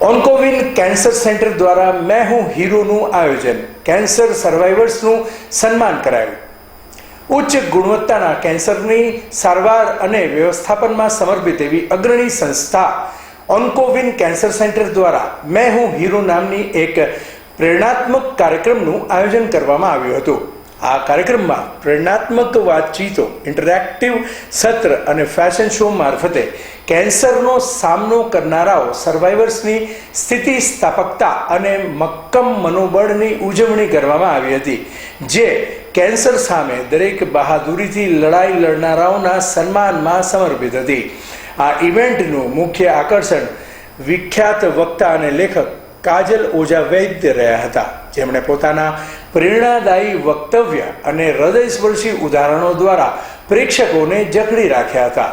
ઓન્કોવિન cancer centre દ્વારા મેં હું હીરોનું આયોજન, કેન્સર સર્વાઈવર્સનું સન્માન કરાયું. ઉચ્ચ ગુણવત્તાના કેન્સરની સારવાર અને વ્યવસ્થાપનમાં સમર્પિત એવી અગ્રણી સંસ્થા ઓન્કોવિન કેન્સર સેન્ટર દ્વારા મેં હું હીરો નામની એક પ્રેરણાત્મક કાર્યક્રમનું આયોજન કરવામાં આવ્યું હતું. આ કાર્યક્રમમાં પ્રેરણાત્મક વાતચીતો ઇન્ટરેક્ટિવ સત્ર અને ફેશન શો મારફતે કેન્સરનો સામનો કરનારાઓ સર્વાઈવર્સની સ્થિતિસ્થાપકતા અને મક્કમ મનોબળની ઉજવણી કરવામાં આવી હતી, જે કેન્સર સામે દરેક બહાદુરીથી લડાઈ લડનારાઓના સન્માનમાં સમર્પિત હતી. આ ઇવેન્ટનું મુખ્ય આકર્ષણ વિખ્યાત વક્તા અને લેખક કાજલ ઓઝા વૈદ્ય રહ્યા હતા. જેમણે પોતાના પ્રેરણાદાયી વક્તવ્ય અને હૃદયસ્પર્શી ઉદાહરણો દ્વારા પ્રેક્ષકોને જકડી રાખ્યા હતા.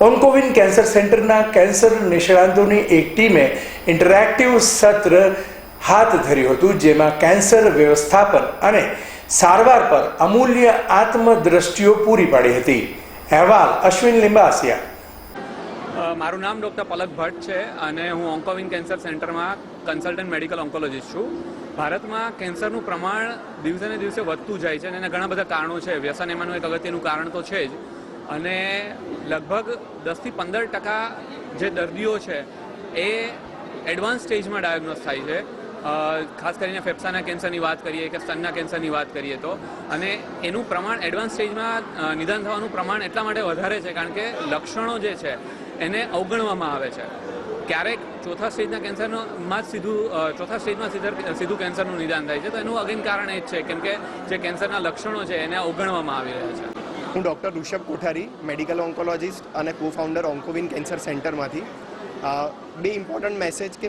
ઓન્કોવિન કેન્સર સેન્ટરના કેન્સર નિષ્ણાંતોની એક ટીમે ઇન્ટરેક્ટિવ સત્ર હાથ ધર્યું હતું, જેમાં કેન્સર વ્યવસ્થાપન અને સારવાર પર અમૂલ્ય આત્મદ્રષ્ટિઓ પૂરી પાડી હતી. અહેવાલ અશ્વિન લિંબાસિયા. મારું નામ ડૉક્ટર પલક ભટ્ટ છે અને હું ઓન્કોવિન કેન્સર સેન્ટરમાં કન્સલ્ટન્ટ મેડિકલ ઓન્કોલોજીસ્ટ છું. ભારતમાં કેન્સરનું પ્રમાણ દિવસે ને દિવસે વધતું જાય છે અને એના ઘણા બધા કારણો છે. વ્યસન એમાંનું એક અગત્યનું કારણ તો છે જ. અને લગભગ દસથી પંદર ટકા જે દર્દીઓ છે એ એડવાન્સ સ્ટેજમાં ડાયગ્નોઝ થાય છે. ખાસ કરીને ફેફસાના કેન્સરની વાત કરીએ કે સ્તનના કેન્સરની વાત કરીએ તો. અને એનું પ્રમાણ એડવાન્સ સ્ટેજમાં નિદાન થવાનું પ્રમાણ એટલા માટે વધારે છે કારણ કે લક્ષણો જે છે એને અવગણવામાં આવે છે. ક્યારેક ચોથા સ્ટેજના કેન્સરમાં જ સીધું ચોથા સ્ટેજમાં સીધા સીધું કેન્સરનું નિદાન થાય છે. તો એનું અગેન કારણ એ જ છે કેમ કે જે કેન્સરના લક્ષણો છે એને અવગણવામાં આવી રહ્યા છે. હું doctor Rishabh Kothari, medical oncologist અને કો ફાઉન્ડર ઓન્કોવિન કેન્સર સેન્ટરમાંથી બે ઇમ્પોર્ટન્ટ મેસેજ કે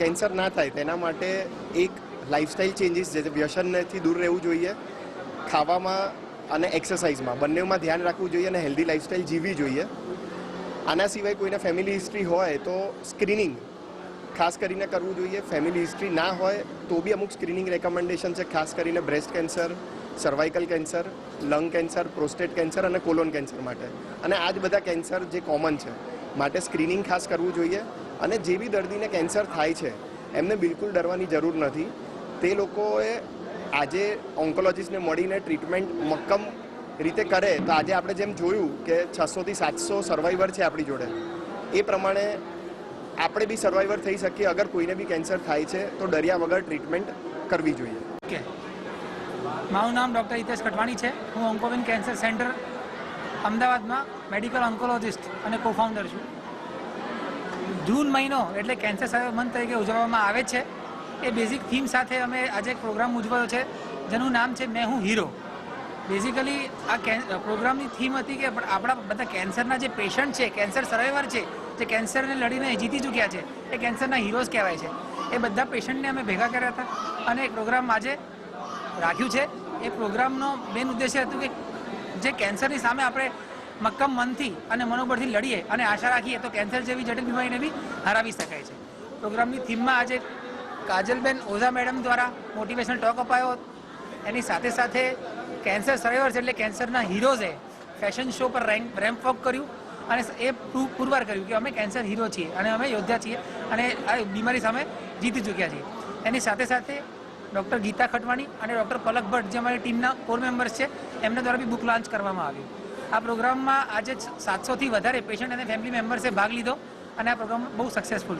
કેન્સર ના થાય તેના માટે એક લાઇફસ્ટાઇલ ચેન્જીસ જે વ્યસનથી દૂર રહેવું જોઈએ, ખાવામાં અને એક્સરસાઇઝમાં બંનેમાં ધ્યાન રાખવું જોઈએ અને હેલ્ધી લાઇફસ્ટાઇલ જીવવી જોઈએ. આના સિવાય કોઈને ફેમિલી હિસ્ટ્રી હોય તો સ્ક્રીનિંગ ખાસ કરીને કરવું જોઈએ ફેમિલી હિસ્ટ્રી ના હોય તો બી અમુક સ્ક્રીનિંગ રેકમેન્ડેશન છે, ખાસ કરીને breast cancer cervical cancer lung cancer prostate cancer અને કોલોન કેન્સર માટે. અને આ જ બધા કેન્સર જે કોમન છે, માટે સ્ક્રીનિંગ ખાસ કરવું જોઈએ અને જે બી દર્દીને કેન્સર થાય છે, એમને બિલકુલ ડરવાની જરૂર નથી. તે લોકોએ આજે ઓન્કોલોજીસ્ટને મળીને ટ્રીટમેન્ટ મક્કમ રીતે કરે, તો આજે આપણે જેમ જોયું કે છસોથી સાતસો સર્વાઈવર છે આપણી જોડે, એ પ્રમાણે આપણે બી સર્વાઈવર થઈ શકીએ. અગર કોઈને બી કેન્સર થાય છે, તો ડર્યા વગર ટ્રીટમેન્ટ કરવી જોઈએ. ઓકે. મારું નામ ડૉક્ટર હિતેશ કટવાણી છે. હું ઓન્કોવિન કેન્સર સેન્ટર અમદાવાદમાં મેડિકલ ઓન્કોલોજિસ્ટ અને કોફાઉન્ડર છું. જૂન મહિનો એટલે કેન્સર સર્વે મંથ તરીકે ઉજવવામાં આવે છે. એ બેઝિક થીમ સાથે અમે આજે એક પ્રોગ્રામ ઉજવ્યો છે, જેનું નામ છે, મેં હું હીરો બેઝિકલી આ પ્રોગ્રામની થીમ હતી કે આપણા બધા કેન્સરના જે પેશન્ટ છે કેન્સર સર્વાઈવર છે, જે કેન્સરને લડીને જીતી ચૂક્યા છે, એ કેન્સરના હીરોઝ કહેવાય છે. એ બધા પેશન્ટને અમે ભેગા કર્યા હતા અને એક પ્રોગ્રામ આજે રાખ્યું છે. એ પ્રોગ્રામનો મેન ઉદ્દેશ્ય હતું કે જે કેન્સરની સામે આપણે મક્કમ મનથી અને મનોબળથી લડીએ અને આશા રાખીએ તો કેન્સર જેવી જટિલ બીમારીને બી હરાવી શકાય છે. પ્રોગ્રામની થીમમાં આજે કાજલબેન ઓઝા મેડમ દ્વારા મોટિવેશનલ ટોક અપાયો. એની સાથે સાથે કેન્સર સર્વાઈવર્સ એટલે કેન્સરના હીરોઝે ફેશન શો પર રેન્ક રેમ્પ વોક કર્યું અને એ પુરવાર કર્યું કે અમે કેન્સર હીરો છીએ અને અમે યોદ્ધા છીએ અને આ બીમારી સામે જીતી ચૂક્યા છીએ. એની સાથે સાથે ડૉક્ટર ગીતા ખટવાણી અને ડૉક્ટર પલક ભટ્ટ, જે અમારી ટીમના કોર મેમ્બર્સ છે, એમના દ્વારા બી બુક લોન્ચ કરવામાં આવ્યું. આ પ્રોગ્રામમાં આજે સાતસોથી વધારે પેશન્ટ અને ફેમિલી મેમ્બર્સે ભાગ લીધો અને આ પ્રોગ્રામ બહુ સક્સેસફુલ